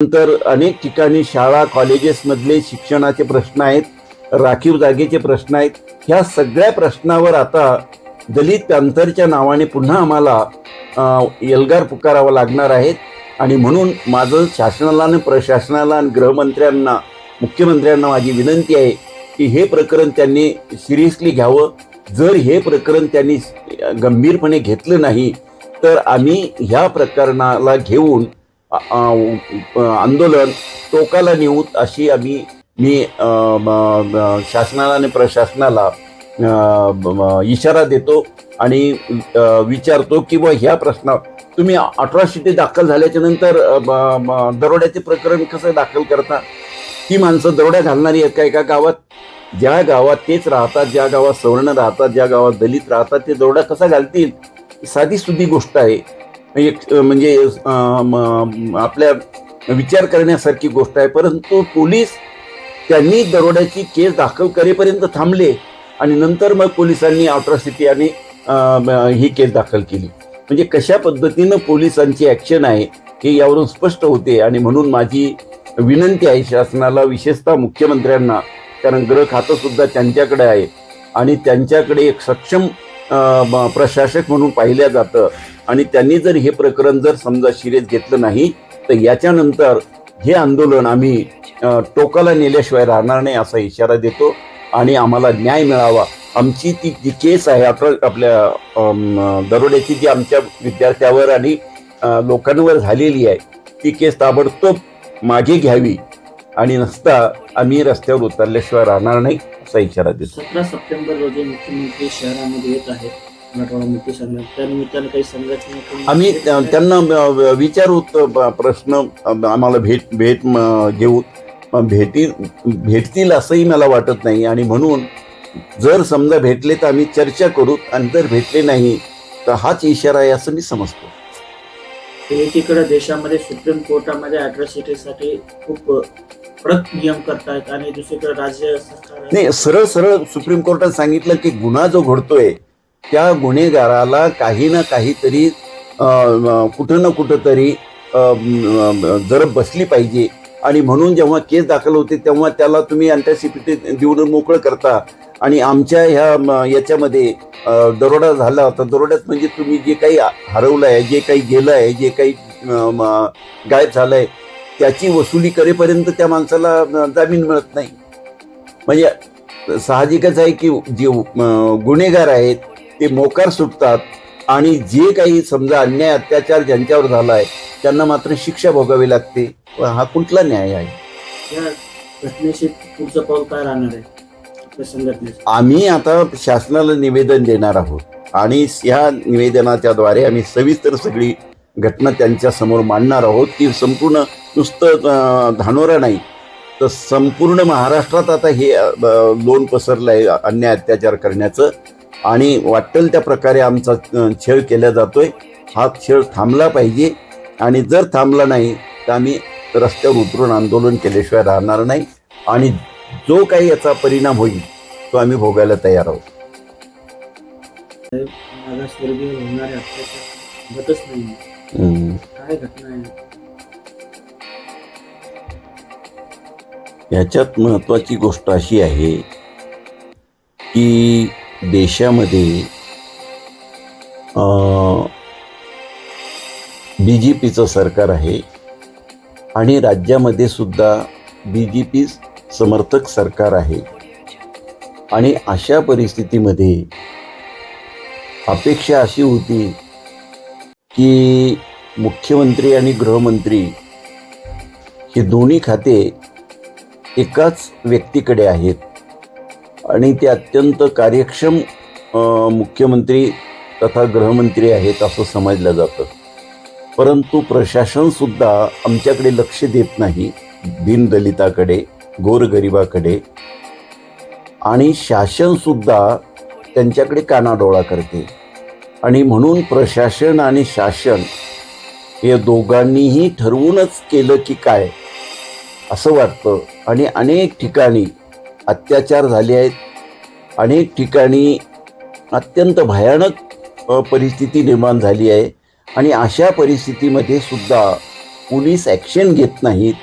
नंतर अनेक ठिकाणी शाळा कॉलेजेसमधले शिक्षणाचे प्रश्न आहेत राखीव जागेचे प्रश्न आहेत. ह्या सगळ्या प्रश्नावर आता दलित पॅंथरच्या नावाने पुन्हा आम्हाला एल्गार पुकारावं लागणार आहेत. आणि म्हणून माझं शासनाला आणि प्रशासनाला आणि गृहमंत्र्यांना मुख्यमंत्र्यांना माझी विनंती आहे की हे प्रकरण त्यांनी सिरियसली घ्यावं. जर हे प्रकरण त्यांनी गंभीरपणे घेतलं नाही तर आम्ही ह्या प्रकरणाला घेऊन आंदोलन टोकाला नेऊ अशी आम्ही मी शासनाला आणि प्रशासनाला इशारा देतो आणि विचारतो की बुवा ह्या प्रश्नावर तुम्ही अट्रॉसिटी दाखल झाल्याच्यानंतर दरोड्याचे प्रकरण कसं दाखल करता? ती माणसं दरोड्या घालणारी आहेत का एका गावात? ज्या गावात तेच राहतात ज्या गावात सवर्ण राहतात ज्या गावात दलित राहतात ते दरोडा कसा घालतील? साधी सुधी गोष्ट आहे. एक म्हणजे आपल्या विचार करण्यासारखी गोष्ट आहे. परंतु पोलीस त्यांनी दरोड्याची केस दाखल करेपर्यंत थांबले आणि नंतर मग पोलिसांनी अट्रॉसिटी आणि ही केस दाखल केली. म्हणजे कशा पद्धतीनं पोलिसांची ॲक्शन आहे हे यावरून स्पष्ट होते आणि म्हणून माझी विनंती आहे शासनाला विशेषतः मुख्यमंत्र्यांना कारण ग्रह खातंसुद्धा त्यांच्याकडे आहे आणि त्यांच्याकडे एक सक्षम प्रशासक म्हणून पाहिलं जातं. आणि त्यांनी जर हे प्रकरण जर समजा शिरेत घेतलं नाही तर याच्यानंतर हे आंदोलन आम्ही टोकाला नेल्याशिवाय राहणार नाही असा इशारा देतो. आणि आम्हाला न्याय मिळावा. आमची ती जी केस आहे अठरा आपल्या दरोड्याची जी आमच्या विद्यार्थ्यावर आणि लोकांवर झालेली आहे ती केस ताबडतोब मागे घ्यावी. आणि नसता आम्ही रस्त्यावर उतरल्याशिवाय राहणार नाही. असा इशारा देतो. सतरा सप्टेंबर रोजी मुख्यमंत्री शहरामध्ये येत आहेत. आम्ही त्या- त्यांना विचारू प्रश्न आम्हाला भेट भेट घेऊ भेटी भेटतील असंही मला वाटत नाही. आणि म्हणून जर समजा भेटले तर आम्ही चर्चा करू आणि जर भेटले नाही तर हाच इशारा आहे असं मी समजतो. एकीकडे देशामध्ये सुप्रीम कोर्टामध्ये अॅट्रॉसिटीसाठी खूप कडक नियम करतायत आणि दुसरीकडे राज्य सरकार नाही सरळ सरळ सुप्रीम कोर्टात सांगितलं की गुन्हा जो घडतोय त्या गुन्हेगाराला काही ना काहीतरी कुठं ना कुठं तरी जरब बसली पाहिजे. आणि म्हणून जेव्हा केस दाखल होते तेव्हा त्याला तुम्ही अँटॅसिपिटी देऊन मोकळं करता. आणि आमच्या ह्या म, याच्यामध्ये दरोडा झाला होता. दरोड्यात म्हणजे तुम्ही जे काही हरवलं आहे जे काही गेलं आहे जे काही गायब झालं आहे त्याची वसुली करेपर्यंत त्या माणसाला जामीन मिळत नाही. म्हणजे साहजिकच आहे की जे गुन्हेगार आहेत ते मोकार सुटतात आणि जे काही समजा अन्याय अत्याचार ज्यांच्यावर झाला आहे त्यांना मात्र शिक्षा भोगावी लागते. हा कुठला न्याय आहे? या घटनेशी पुढचं पाऊल काय राहणार आहे? आपल्या संघटनेचं आम्ही आता शासनाला निवेदन देणार आहोत. आणि ह्या निवेदनाच्या द्वारे आम्ही सविस्तर सगळी घटना त्यांच्यासमोर मांडणार आहोत की संपूर्ण नुसतं धानोरा नाही. तर संपूर्ण महाराष्ट्रात आता हे लोन पसरलं आहे अन्याय अत्याचार करण्याचं. आणि वाटेल त्या प्रकारे आमचा छेळ केला केला जातोय. हा छेळ थांबला पाहिजे. आणि जर थांबला नाही तर आम्ही रस्त्यावर उतरून आंदोलन केल्याशिवाय राहणार नाही. आणि जो काही याचा परिणाम होईल तो आम्ही भोगायला तयार आहोत. मागासवर्गीय होणारे अत्याचार होतच नाही हम्म. काय घटना आहे याच्यात महत्वाची गोष्ट अशी आहे की देशामध्ये बी जे पीचं सरकार आहे आणि राज्यामध्ये सुद्धा बी जे पी समर्थक सरकार आहे आणि अशा परिस्थितीमध्ये अपेक्षा अशी होती की मुख्यमंत्री आणि गृहमंत्री हे दोन्ही खाते एकाच व्यक्तीकडे आहेत. आणि ते अत्यंत कार्यक्षम मुख्यमंत्री तथा गृहमंत्री आहेत असं समजलं जातं. परंतु प्रशासनसुद्धा आमच्याकडे लक्ष देत नाही दीनदलिताकडे गोरगरिबाकडे. आणि शासनसुद्धा त्यांच्याकडे कानाडोळा करते. आणि म्हणून प्रशासन आणि शासन हे दोघांनीही ठरवूनच केलं की काय असं वाटतं. आणि अनेक ठिकाणी अत्याचार झाले आहेत. अनेक ठिकाणी अत्यंत भयानक परिस्थिती निर्माण झाली आहे. आणि अशा परिस्थितीमध्ये सुद्धा पोलीस ॲक्शन घेत नाहीत.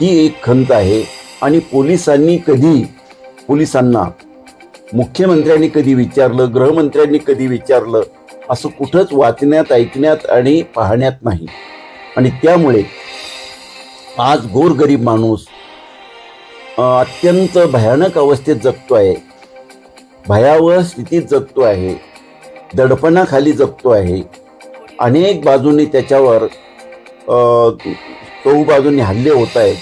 ही एक खंत आहे. आणि पोलिसांनी कधी पोलिसांना मुख्यमंत्र्यांनी कधी विचारलं गृहमंत्र्यांनी कधी विचारलं असं कुठंच वाचण्यात ऐकण्यात आणि पाहण्यात नाही. आणि त्यामुळे आज गोरगरीब माणूस अत्यंत भयानक अवस्थेत जगतो आहे भयावह स्थितीत जगतो आहे दडपणाखाली जगतो आहे अनेक बाजूंनी त्याच्यावर अ, चहू बाजूंनी हल्ले होत आहेत.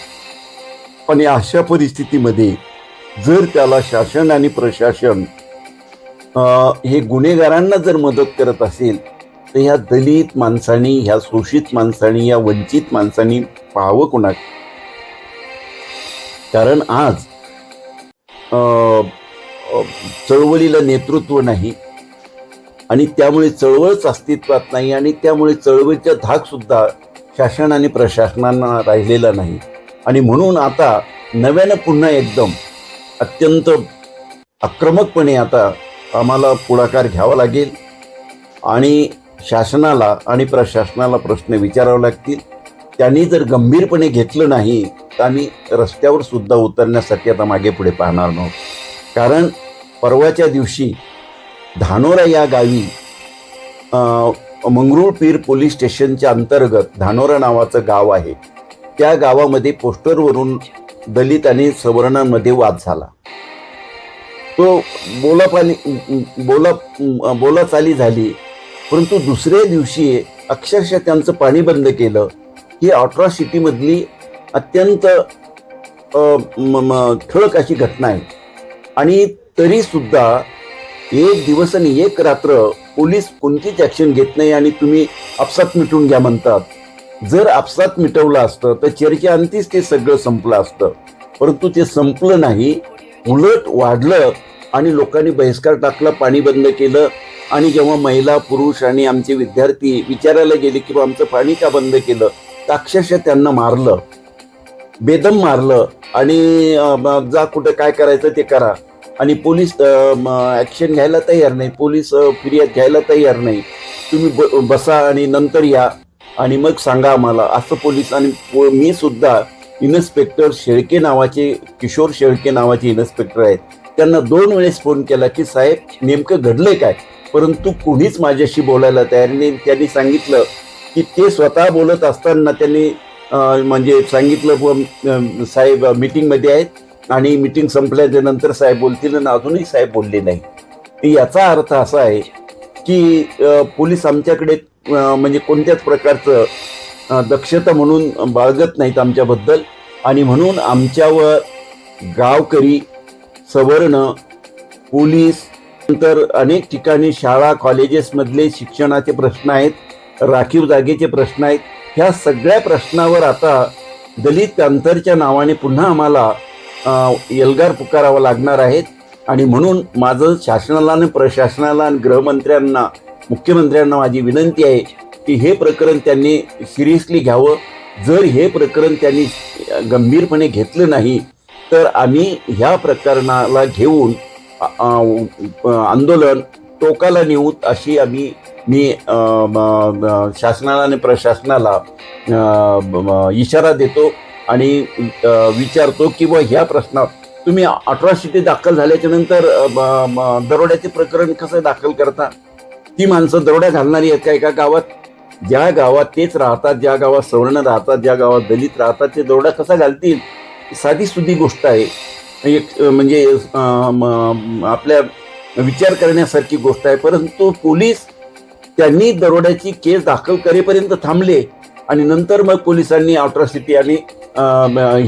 आणि अशा परिस्थितीमध्ये जर त्याला शासन आणि प्रशासन हे गुन्हेगारांना जर मदत करत असेल तर ह्या दलित माणसांनी ह्या शोषित माणसांनी या वंचित माणसांनी पाहावं कुणा कारण आज चळवळीला नेतृत्व नाही आणि त्यामुळे चळवळच अस्तित्वात नाही आणि त्यामुळे चळवळीचा धाकसुद्धा शासन आणि प्रशासनांना राहिलेला नाही. आणि म्हणून आता नव्यानं पुन्हा एकदम अत्यंत आक्रमकपणे आता आम्हाला पुढाकार घ्यावा लागेल आणि शासनाला आणि प्रशासनाला प्रश्न विचारावे लागतील. त्यांनी जर गंभीरपणे घेतलं नाही तर आम्ही रस्त्यावर सुद्धा उतरण्यासाठी आता मागे पुढे पाहणार नव्हतो. कारण परवाच्या दिवशी धानोरा या गावी मंगरुळपीर पोलीस स्टेशनच्या अंतर्गत धानोरा नावाचं गाव आहे. त्या गावामध्ये पोस्टरवरून दलित आणि सवर्णांमध्ये वाद झाला. तो बोलापाली बोला बोलाचाली झाली. परंतु दुसऱ्या दिवशी अक्षरशः त्यांचं पाणी बंद केलं. ही अट्रॉसिटीमधली अत्यंत ठळक अशी घटना आहे. आणि तरी सुद्धा एक दिवस आणि एक रात्र पोलीस कोणतीच ॲक्शन घेत नाही आणि तुम्ही आपसात मिटून घ्या म्हणतात. जर आपसात मिटवलं असतं तर चर्चा अंतीच ते सगळं संपलं असतं. परंतु ते संपलं नाही उलट वाढलं आणि लोकांनी बहिष्कार टाकला पाणी बंद केलं. आणि जेव्हा महिला पुरुष आणि आमचे विद्यार्थी विचारायला गेले की आमचं पाणी का बंद केलं तर अक्षरशः त्यांना मारलं. बेदम मारलं. आणि जा कुठं काय करायचं ते करा. आणि पोलीस ॲक्शन घ्यायला तयार नाही. पोलीस फिर्याद घ्यायला तयार नाही. तुम्ही ब बसा आणि नंतर या. आणि मग सांगा आम्हाला असं पोलीस आणि मी सुद्धा इन्स्पेक्टर शेळके नावाचे किशोर शेळके नावाचे इन्स्पेक्टर आहेत. त्यांना दोन वेळेस फोन केला की साहेब नेमकं घडलंय काय? परंतु कोणीच माझ्याशी बोलायला तयार नाही. त्यांनी सांगितलं की ते स्वतः बोलत असताना त्यांनी म्हणजे सांगितलं साहेब मीटिंगमध्ये आहेत आणि मीटिंग संपल्याच्या नंतर साहेब बोलतील आणि अजूनही साहेब बोलले नाही याचा अर्थ असा आहे की पोलीस आमच्याकडे म्हणजे कोणत्याच प्रकारचं दक्षता म्हणून बाळगत नाहीत आमच्याबद्दल. आणि म्हणून आमच्यावर गावकरी सवर्ण पोलीस नंतर अनेक ठिकाणी शाळा कॉलेजेसमधले शिक्षणाचे प्रश्न आहेत राखीव जागेचे प्रश्न आहेत. ह्या सगळ्या प्रश्नावर आता दलित अंतरच्या नावाने पुन्हा आम्हाला अ, एल्गार पुकारावं लागणार आहेत. आणि म्हणून माझं शासनाला आणि प्रशासनाला आणि गृहमंत्र्यांना मुख्यमंत्र्यांना माझी विनंती आहे की हे प्रकरण त्यांनी सिरियसली घ्यावं. जर हे प्रकरण त्यांनी गंभीरपणे घेतलं नाही तर आम्ही ह्या प्रकरणाला घेऊन आंदोलन टोकाला नेऊ अशी आम्ही मी शासनाला आणि प्रशासनाला इशारा देतो आणि विचारतो की व ह्या प्रश्नावर तुम्ही अट्रॉसिटी दाखल झाल्याच्यानंतर दरोड्याचे प्रकरण कसं दाखल करता? ती माणसं दरोड्या घालणारी आहेत का एका गावात? ज्या गावात तेच राहतात ज्या गावात सवर्ण राहतात ज्या गावात दलित राहतात ते दरोड्या कसा घालतील? साधी सुधी गोष्ट आहे. एक म्हणजे आपल्या विचार करण्यासारखी गोष्ट आहे. परंतु पोलीस त्यांनी दरोड्याची केस दाखल करेपर्यंत थांबले आणि नंतर मग पोलिसांनी अट्रॉसिटी आणि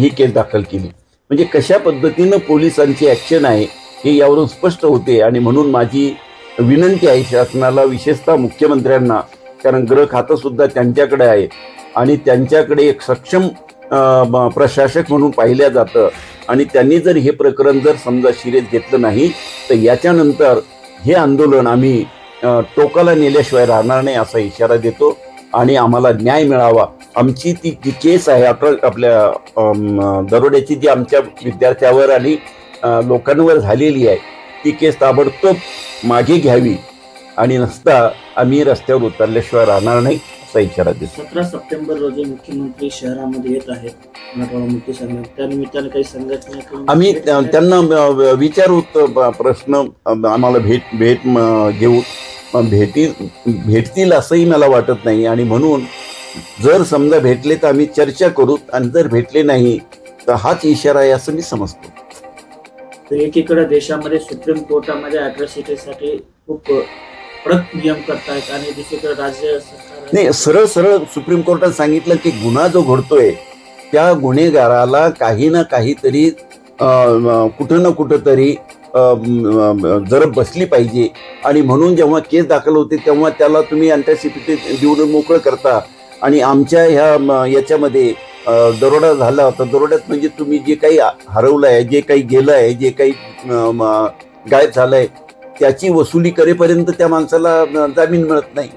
ही केस दाखल केली. म्हणजे कशा पद्धतीनं पोलिसांची ॲक्शन आहे हे यावरून स्पष्ट होते आणि म्हणून माझी विनंती आहे शासनाला विशेषतः मुख्यमंत्र्यांना कारण ग्रह खातं सुद्धा त्यांच्याकडे आहे आणि त्यांच्याकडे एक सक्षम प्रशासक म्हणून पाहिलं जातं. आणि त्यांनी जर हे प्रकरण जर समजा शिरेत घेतलं नाही तर याच्यानंतर हे आंदोलन आम्ही टोकाला नेल्याशिवाय राहणार नाही असा इशारा देतो. आणि आम्हाला न्याय मिळावा. आमची ती जी केस आहे आता आपल्या दरोड्याची जी आमच्या विद्यार्थ्यावर आणि लोकांवर झालेली आहे ती केस ताबडतोब मागे घ्यावी आणि नसता आम्ही रस्त्यावर उतरल्याशिवाय राहणार नाही असा इशारा देतो. सतरा सप्टेंबर रोजी मुख्यमंत्री शहरामध्ये येत आहेत. मराठवाडा मुक्ती संघ त्यानिमित्तानं काही संघटना किंवा- आम्ही त्या- त्यांना अ, विचारू त- ब- प्रश्न अ, आम्हाला भेट भेट म, घेऊ. अ, भेटी भेटतील असंही मला वाटत नाही. आणि म्हणून जर समजा भेटले तर आम्ही चर्चा करू आणि जर भेटले नाही तर हाच इशारा आहे असं मी समजतो. तर एकीकडे देशामध्ये सुप्रीम कोर्टामध्ये अॅट्रॉसिटीसाठी खूप कडक नियम करतायत आणि दुसरीकडे राज्य सरकार नाही सरळ सरळ सुप्रीम कोर्टात सांगितलं की गुन्हा जो घडतोय त्या गुन्हेगाराला काही ना काहीतरी कुठं ना कुठं तरी जरब बसली पाहिजे. आणि म्हणून जेव्हा केस दाखल होते तेव्हा त्याला तुम्ही अँटॅसिपिटी देऊन मोकळं करता. आणि आमच्या ह्या म, याच्यामध्ये दरोडा झाला तर दरोड्यात म्हणजे तुम्ही जे काही हरवलं आहे जे काही गेलं आहे जे काही गायब झालं गायब झालंय त्याची वसुली करेपर्यंत त्या माणसाला जामीन मिळत नाही.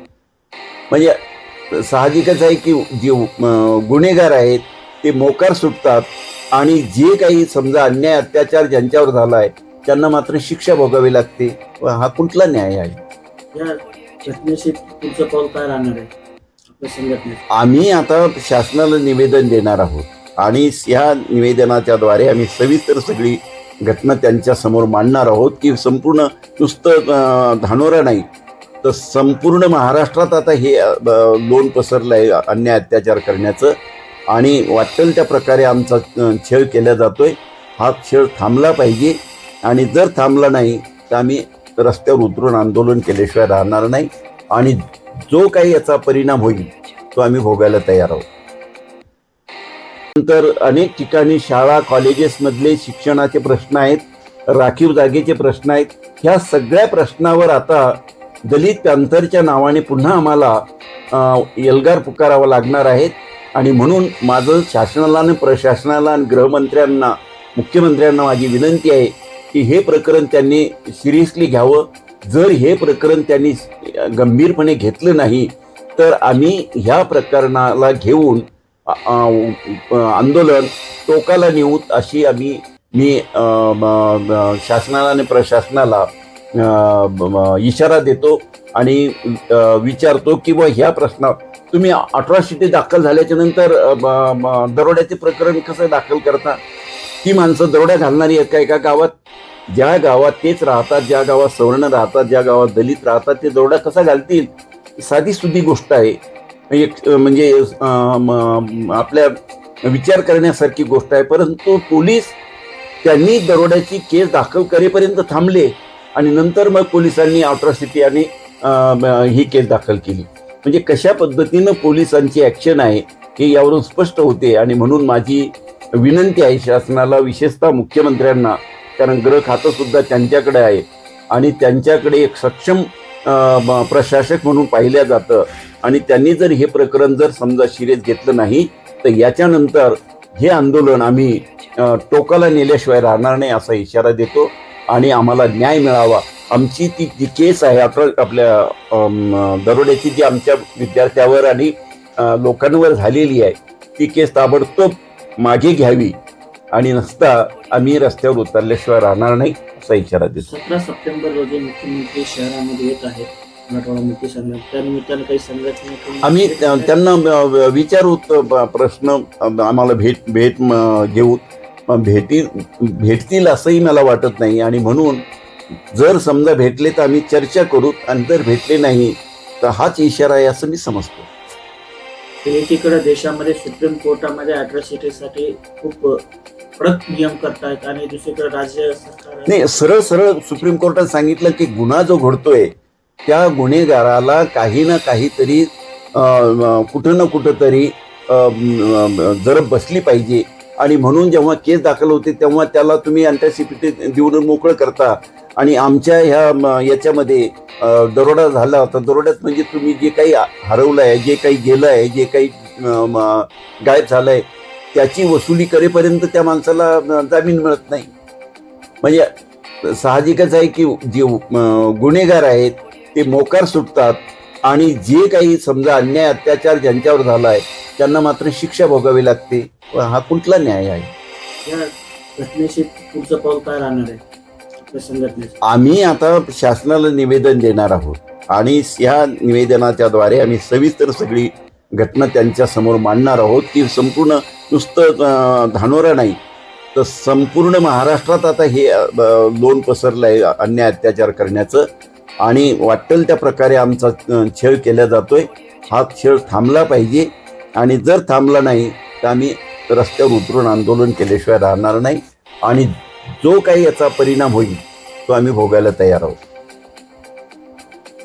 म्हणजे साहजिकच आहे की जे गुन्हेगार आहेत ते मोकार सुटतात आणि जे काही समजा अन्याय अत्याचार ज्यांच्यावर झाला आहे त्यांना मात्र शिक्षा भोगावी लागते. व हा कुठला न्याय आहे? या घटनेशी पाऊल काय राहणार आहे? आम्ही आता शासनाला निवेदन देणार आहोत. आणि ह्या निवेदनाच्याद्वारे आम्ही सविस्तर सगळी घटना त्यांच्यासमोर मांडणार आहोत की संपूर्ण नुसतं धानोरा नाही तर संपूर्ण महाराष्ट्रात आता हे लोन पसरलं आहे अन्याय अत्याचार करण्याचं. आणि वाटेल त्या प्रकारे आमचा छळ केला जातोय. हा छळ थांबला पाहिजे. आणि जर थांबला नाही तर आम्ही रस्त्यावर उतरून आंदोलन केल्याशिवाय राहणार नाही. आणि जो काही याचा परिणाम होईल तो आम्ही भोगायला तयार आहोत. नंतर अनेक ठिकाणी शाळा कॉलेजेसमधले शिक्षणाचे प्रश्न आहेत राखीव जागेचे प्रश्न आहेत. ह्या सगळ्या प्रश्नावर आता दलित अंतरच्या नावाने पुन्हा आम्हाला एल्गार पुकारावं लागणार आहेत. आणि म्हणून माझं शासनाला आणि प्रशासनाला आणि गृहमंत्र्यांना मुख्यमंत्र्यांना माझी विनंती आहे की हे प्रकरण त्यांनी सिरियसली घ्यावं. जर हे प्रकरण त्यांनी गंभीरपणे घेतलं नाही तर आम्ही ह्या प्रकरणाला घेऊन आंदोलन टोकाला नेऊ अशी आम्ही मी शासनाला आणि प्रशासनाला इशारा देतो आणि विचारतो की व ह्या प्रश्न तुम्ही अठराशिटी दाखल झाल्याच्यानंतर ब- दरोड्याचे प्रकरण कसं दाखल करता? ती माणसं दरोड्या घालणारी आहेत का एका गावात ज्या गावात तेच राहतात ज्या गावात सवर्ण राहतात ज्या गावात दलित राहतात ते दरोडा कसा घालतील? साधी सुधी गोष्ट आहे. एक म्हणजे आपल्या विचार करण्यासारखी गोष्ट आहे. परंतु पोलीस त्यांनी दरोड्याची केस दाखल करेपर्यंत थांबले आणि नंतर मग पोलिसांनी अट्रॉसिटी आणि ही केस दाखल केली. म्हणजे कशा पद्धतीनं पोलिसांची ॲक्शन आहे हे यावरून स्पष्ट होते आणि म्हणून माझी विनंती आहे शासनाला विशेषतः मुख्यमंत्र्यांना कारण ग्रह खातं सुद्धा त्यांच्याकडे आहे. आणि त्यांच्याकडे एक सक्षम प्रशासक म्हणून पाहिलं जातं. आणि त्यांनी जर हे प्रकरण जर समजा शिरेत घेतलं नाही तर याच्यानंतर हे आंदोलन आम्ही टोकाला नेल्याशिवाय राहणार नाही असा इशारा देतो. आणि आम्हाला न्याय मिळावा. आमची ती जी केस आहे अठरा आपल्या दरोड्याची जी आमच्या विद्यार्थ्यावर आणि लोकांवर झालेली आहे ती केस ताबडतोब मागे घ्यावी. आणि नसता आम्ही रस्त्यावर उतरल्याशिवाय राहणार नाही असा इशारा देतो. सतरा सप्टेंबर रोजी मुख्यमंत्री शहरामध्ये येत आहेत. आम्ही त्या- त्यांना विचारू प्रश्न आम्हाला भेट भेट घेऊ. भेटी भेटतील असंही मला वाटत नाही. आणि म्हणून जर समजा भेटले तर आम्ही चर्चा करू. आणि जर भेटले नाही तर हाच इशारा आहे असं मी समजतो. एकीकडे देशामध्ये सुप्रीम कोर्टामध्ये अॅट्रॉसिटीसाठी खूप कडक नियम करतायत आणि दुसरीकडे राज्य सरकार नाही सरळ सरळ सुप्रीम कोर्टात सांगितलं की गुन्हा जो घडतोय त्या गुन्हेगाराला काही ना काहीतरी कुठं ना कुठं तरी जरब बसली पाहिजे. आणि म्हणून जेव्हा केस दाखल होते तेव्हा त्याला तुम्ही अँटॅसिपिटी देऊन मोकळं करता. आणि आमच्या ह्या म, याच्यामध्ये दरोडा झाला होता. दरोड्यात म्हणजे तुम्ही जे काही हरवलं आहे जे काही गेलं आहे जे काही गायब झालं आहे त्याची वसुली करेपर्यंत त्या माणसाला जामीन मिळत नाही. म्हणजे साहजिकच आहे की जे गुन्हेगार आहेत ते मोकार सुटतात आणि जे काही समजा अन्याय अत्याचार ज्यांच्यावर झाला आहे त्यांना मात्र शिक्षा भोगावी लागते. हा कुठला न्याय आहे? या घटनेशी पुढचं पाऊल काय राहणार आहे? आम्ही आता शासनाला निवेदन देणार आहोत. आणि ह्या निवेदनाच्या द्वारे आम्ही सविस्तर सगळी घटना त्यांच्यासमोर मांडणार आहोत की संपूर्ण नुसतं धानोरा नाही तर संपूर्ण महाराष्ट्रात आता हे लोन पसरलं आहे अन्याय अत्याचार करण्याचं. आणि वाटेल त्या प्रकारे आमचा छळ केला जातोय. हा छळ थांबला पाहिजे. आणि जर थांबला नाही तर आम्ही रस्त्यावर उतरून आंदोलन केल्याशिवाय राहणार नाही. आणि जो काही याचा परिणाम होईल तो आम्ही भोगायला तयार आहोत.